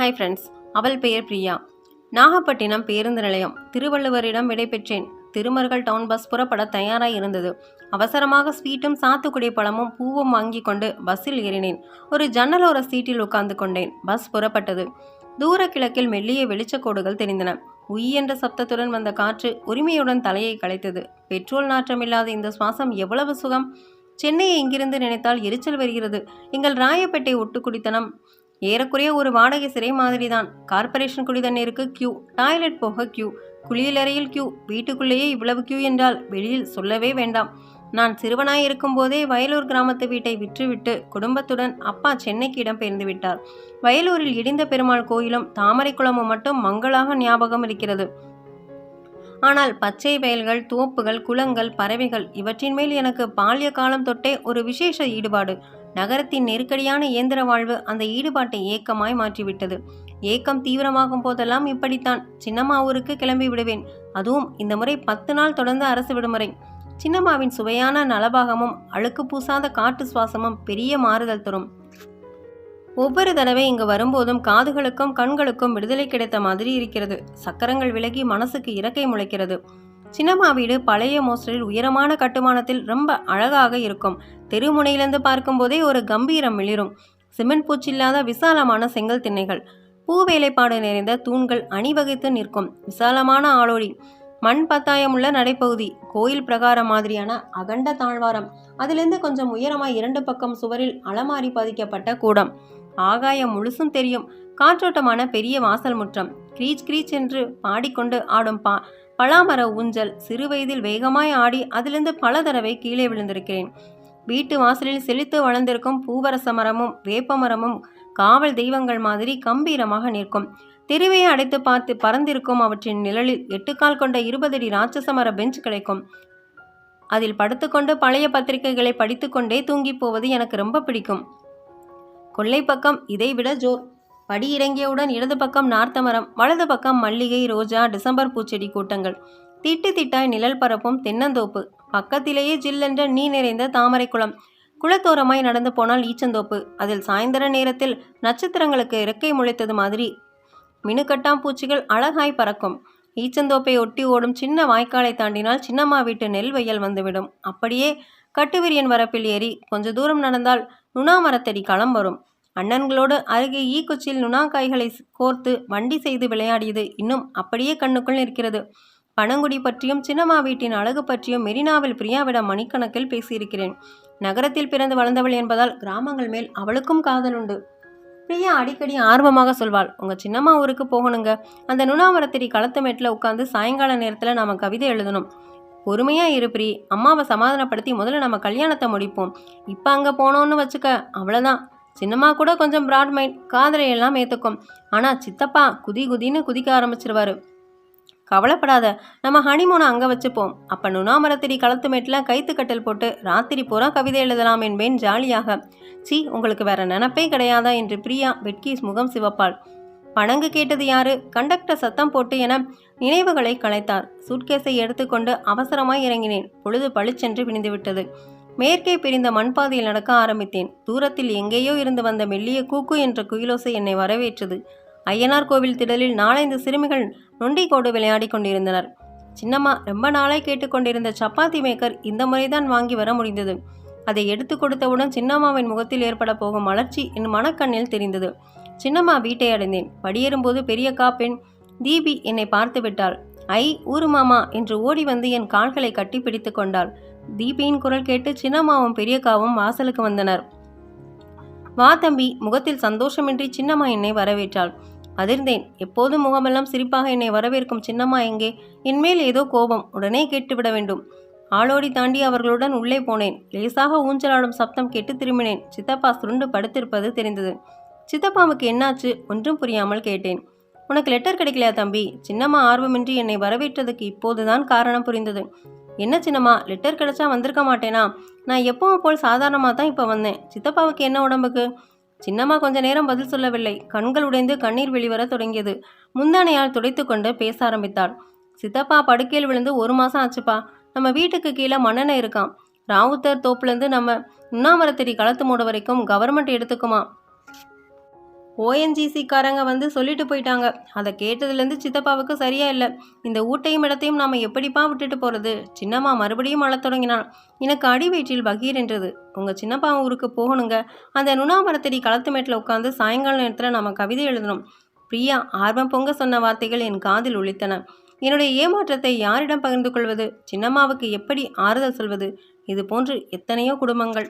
Hi friends அவள் பெயர் பிரியா. நாகப்பட்டினம் பேருந்து நிலையம். திருவள்ளுவரிடம் விடைபெற்றேன். திருமர்கள் டவுன் பஸ் புறப்பட தயாராக இருந்தது. அவசரமாக ஸ்வீட்டும் சாத்துக்குடி பழமும் பூவும் வாங்கி கொண்டு பஸ்ஸில் ஏறினேன். ஒரு ஜன்னலோர சீட்டில் உட்கார்ந்து கொண்டேன். பஸ் புறப்பட்டது. தூர கிழக்கில் மெல்லிய வெளிச்சக்கோடுகள் தெரிந்தன. உய் என்ற சப்தத்துடன் வந்த காற்று உரிமையுடன் தலையை களைத்தது பெட்ரோல் நாற்றமில்லாத இந்த சுவாசம் எவ்வளவு சுகம்? சென்னையை இங்கிருந்து நினைத்தால் எரிச்சல் வருகிறது. எங்கள் ராயப்பேட்டை ஒட்டுக்குடித்தனம் ஏறக்குறைய ஒரு வாடகை சிறை மாதிரிதான். கார்ப்பரேஷன் குடிதண்ணீருக்கு கியூ டாய்லெட் போக கியூ குளியலறையில் கியூ வீட்டுக்குள்ளேயே இவ்வளவு கியூ என்றால் வெளியில் சொல்லவே வேண்டாம். நான் சிறுவனாய் இருக்கும்போதே வயலூர் கிராமத்து வீட்டை விற்றுவிட்டு குடும்பத்துடன் அப்பா சென்னைக்கு இடம்பெயர்ந்து விட்டார். வயலூரில் இடிந்த பெருமாள் கோயிலும் தாமரை குளமும் மட்டும் மங்களாக ஞாபகம் இருக்கிறது. ஆனால் பச்சை வயல்கள் தோப்புகள் குளங்கள் பறவைகள் இவற்றின் மேல் எனக்கு பால்ய காலம் தொட்டே ஒரு விசேஷ ஈடுபாடு. நகரத்தின் நெருக்கடியான இயந்திர வாழ்வு அந்த ஈடுபாட்டை ஏக்கமாய் மாற்றிவிட்டது. ஏக்கம் தீவிரமாகும் போதெல்லாம் இப்படித்தான். சின்னம்மா ஊருக்கு கிளம்பி விடுவேன். அதுவும் இந்த முறை பத்து நாள் தொடர்ந்து அரசு விடுமுறை. சின்னம்மாவின் சுவையான நலபாகமும் அழுக்கு பூசாத காட்டு சுவாசமும் பெரிய மாறுதல் தரும். ஒவ்வொரு தடவை இங்கு வரும்போதும் காதுகளுக்கும் கண்களுக்கும் விடுதலை கிடைத்த மாதிரி இருக்கிறது. சக்கரங்கள் விலகி மனசுக்கு இறக்கை முளைக்கிறது. சின்னம்மா வீடு பழைய மோஸ்டரில் உயரமான கட்டுமானத்தில் ரொம்ப அழகாக இருக்கும். தெருமுனையிலிருந்து பார்க்கும்போதே ஒரு கம்பீரம் மிளிரும். சிமெண்ட் பூச்சில்லாத விசாலமான செங்கல் திண்ணைகள். பூ வேலைப்பாடு நிறைந்த தூண்கள் அணிவகுத்து நிற்கும். விசாலமான ஆளோடி. மண் பத்தாயமுள்ள நடைப்பகுதி. கோயில் பிரகாரம் மாதிரியான அகண்ட தாழ்வாரம். அதிலிருந்து கொஞ்சம் உயரமாய் இரண்டு பக்கம் சுவரில் அலமாரி பதிக்கப்பட்ட கூடம். ஆகாயம் முழுசும் தெரியும். காற்றோட்டமான பெரிய வாசல் முற்றம். கிரீச் கிரீச் என்று பாடிக்கொண்டு ஆடும் பா பலாமர ஊஞ்சல் சிறுவயதில் வேகமாய் ஆடி அதிலிருந்து பல தடவை கீழே விழுந்திருக்கிறேன். வீட்டு வாசலில் செழித்து வளர்ந்திருக்கும் பூவரச மரமும் வேப்ப மரமும் காவல் தெய்வங்கள் மாதிரி கம்பீரமாக நிற்கும். தெருவையை அடைத்து பார்த்து பறந்திருக்கும் அவற்றின் நிழலில் எட்டுக்கால் கொண்ட இருபதடி ராட்சச மர பெஞ்ச் கிடைக்கும். அதில் படுத்துக்கொண்டு பழைய பத்திரிகைகளை படித்துக்கொண்டே தூங்கிப் போவது எனக்கு ரொம்ப பிடிக்கும். கொல்லை பக்கம் இதைவிட ஜோர் படி இறங்கியவுடன் இடது பக்கம் நார்த்தமரம் வலது பக்கம் மல்லிகை ரோஜா டிசம்பர் பூச்செடி கூட்டங்கள். திட்டு திட்டாய் நிழல் பரப்பும் தென்னந்தோப்பு. பக்கத்திலேயே ஜில்லென்ற நீ நிறைந்த தாமரை குளம். குளத்தோரமாய் நடந்து போனால் ஈச்சந்தோப்பு. அதில் சாயந்தர நேரத்தில் நட்சத்திரங்களுக்கு இறக்கை முளைத்தது மாதிரி. மினுக்கட்டாம் பூச்சிகள் அழகாய் பறக்கும். ஈச்சந்தோப்பை ஒட்டி ஓடும் சின்ன வாய்க்காலை தாண்டினால் சின்னம்மா வீட்டு நெல் வயல் வந்துவிடும். அப்படியே கட்டுவிரியன் வரப்பில் ஏறி கொஞ்ச தூரம் நடந்தால் நுணா மரத்தடி களம் வரும். அண்ணன்களோடு அருகே ஈக்குச்சியில் நுணாக்காய்களை கோர்த்து வண்டி செய்து விளையாடியது இன்னும் அப்படியே கண்ணுக்குள் நிற்கிறது. பனங்குடி பற்றியும் சின்னம்மா வீட்டின் அழகு பற்றியும் மெரினாவில் பிரியாவிடம் மணிக்கணக்கில் பேசியிருக்கிறேன். நகரத்தில் பிறந்து வளர்ந்தவள் என்பதால் கிராமங்கள் மேல் அவளுக்கும் காதல் உண்டு பிரியா அடிக்கடி ஆர்வமாக சொல்வாள் உங்க சின்னம்மா ஊருக்கு போகணுங்க. அந்த நுணாமரத்திரி களத்து மேட்டில் உட்காந்து சாயங்கால நேரத்தில் நாம கவிதை எழுதணும். பொறுமையா இரு பிரி. அம்மாவை சமாதானப்படுத்தி முதல்ல நம்ம கல்யாணத்தை முடிப்போம். இப்போ அங்கே போனோன்னு வச்சுக்க அவ்வளோதான் சின்னம்மா கூட கொஞ்சம் பிராட் மைண்ட் காதலை எல்லாம் ஏற்றுக்கும் ஆனால் சித்தப்பா குதி குதின்னு குதிக்க ஆரம்பிச்சிருவாரு. கவலைப்படாத நம்ம ஹனிமூனை அங்கே வச்சுப்போம். அப்போ நுணாமரத்திரி களத்து மேட்டில் கைத்து போட்டு ராத்திரி பூரா கவிதை எழுதலாம் என்பேன் ஜாலியாக. சி உங்களுக்கு வேற நினப்பே கிடையாதா என்று பிரியா வெட்கீஸ் முகம் சிவப்பாள். பணங்கு கேட்டது யாரு? கண்டக்டர் சத்தம் போட்டு என நினைவுகளை கலைத்தார். சூட்கேஸை எடுத்துக்கொண்டு அவசரமாய் இறங்கினேன். பொழுது பளிச்சென்று விழுந்துவிட்டது மேற்கே பிரிந்த மண்பாதையில் நடக்க ஆரம்பித்தேன். தூரத்தில் எங்கேயோ இருந்து வந்த மெல்லிய கூக்கு என்ற குயிலோசை என்னை வரவேற்றது. ஐயனார் கோவில் திடலில் நாலைந்து சிறுமிகள் நொண்டிக்கோடு விளையாடி கொண்டிருந்தனர். சின்னம்மா ரொம்ப நாளாய் கேட்டுக்கொண்டிருந்த சப்பாத்தி மேக்கர் இந்த முறைதான் வாங்கி வர முடிந்தது. அதை எடுத்து கொடுத்தவுடன் சின்னம்மாவின் முகத்தில் ஏற்பட போகும் மலர்ச்சி என் மனக்கண்ணில் தெரிந்தது. சின்னம்மா வீட்டை அடைந்தேன். படியேறும்போது பெரிய காப்பெண் தீபி என்னை பார்த்து விட்டாள் ஐ ஊரு மாமா என்று ஓடி வந்து என் கால்களை கட்டி பிடித்து கொண்டாள். தீபியின் குரல் கேட்டு சின்னம்மாவும் பெரியக்காவும் வாசலுக்கு வந்தனர். வா தம்பி முகத்தில் சந்தோஷமின்றி சின்னம்மா என்னை வரவேற்றாள். அதிர்ந்தேன். எப்போதும் முகமெல்லாம் சிரிப்பாக என்னை வரவேற்கும் சின்னம்மா எங்கே? என்மேல் ஏதோ கோபம். உடனே கேட்டுவிட வேண்டும். ஆளோடி தாண்டி அவர்களுடன் உள்ளே போனேன். லேசாக ஊஞ்சலாடும் சப்தம் கேட்டு திரும்பினேன். சித்தப்பா சுருண்டு படுத்திருப்பது தெரிந்தது. சித்தப்பாவுக்கு என்னாச்சு? ஒன்றும் புரியாமல் கேட்டேன். உனக்கு லெட்டர் கிடைக்கலையா தம்பி? சின்னம்மா ஆர்வமின்றி என்னை வரவேற்றதுக்கு இப்போதுதான் காரணம் புரிந்தது. என்ன சின்னம்மா லெட்டர் கிடைச்சா வந்திருக்க மாட்டேனா? நான் எப்பவும் போல் சாதாரணமாக தான் இப்போ வந்தேன். சித்தப்பாவுக்கு என்ன உடம்புக்கு? சின்னம்மா கொஞ்ச நேரம் பதில் சொல்லவில்லை. கண்கள் உடைந்து கண்ணீர் வெளிவர தொடங்கியது. முந்தானையால் துடைத்து கொண்டு பேச ஆரம்பித்தாள். சித்தப்பா படுக்கையில் விழுந்து ஒரு மாதம் ஆச்சுப்பா. நம்ம வீட்டுக்கு கீழே மண்ணெண்ணெய் இருக்கான் ராவுத்தர் தோப்புலேருந்து நம்ம உண்ணாமரத்தடி களத்து மூட வரைக்கும் கவர்மெண்ட் எடுத்துக்குமா? ஓஎன்ஜிசிக்காரங்க வந்து சொல்லிட்டு போயிட்டாங்க. அதை கேட்டதுலேருந்து சித்தப்பாவுக்கு சரியா இல்லை. இந்த ஊட்டையும் இடத்தையும் நாம் எப்படிப்பா விட்டுட்டு போகிறது சின்னம்மா மறுபடியும் அழத் தொடங்கினாள். எனக்கு அடி வயிற்றில் பகீர் என்றது. உங்கள் சின்னப்பா ஊருக்கு போகணுங்க. அந்த நுணாமரத்தடி களத்து மேட்டில் உட்காந்து சாயங்கால நேரத்தில் நாம் கவிதை எழுதணும். பிரியா ஆர்வம் பொங்க சொன்ன வார்த்தைகள் என் காதில் ஒழித்தன என்னுடைய ஏமாற்றத்தை யாரிடம் பகிர்ந்து கொள்வது? சின்னம்மாவுக்கு எப்படி ஆறுதல் சொல்வது? இது போன்று எத்தனையோ குடும்பங்கள்.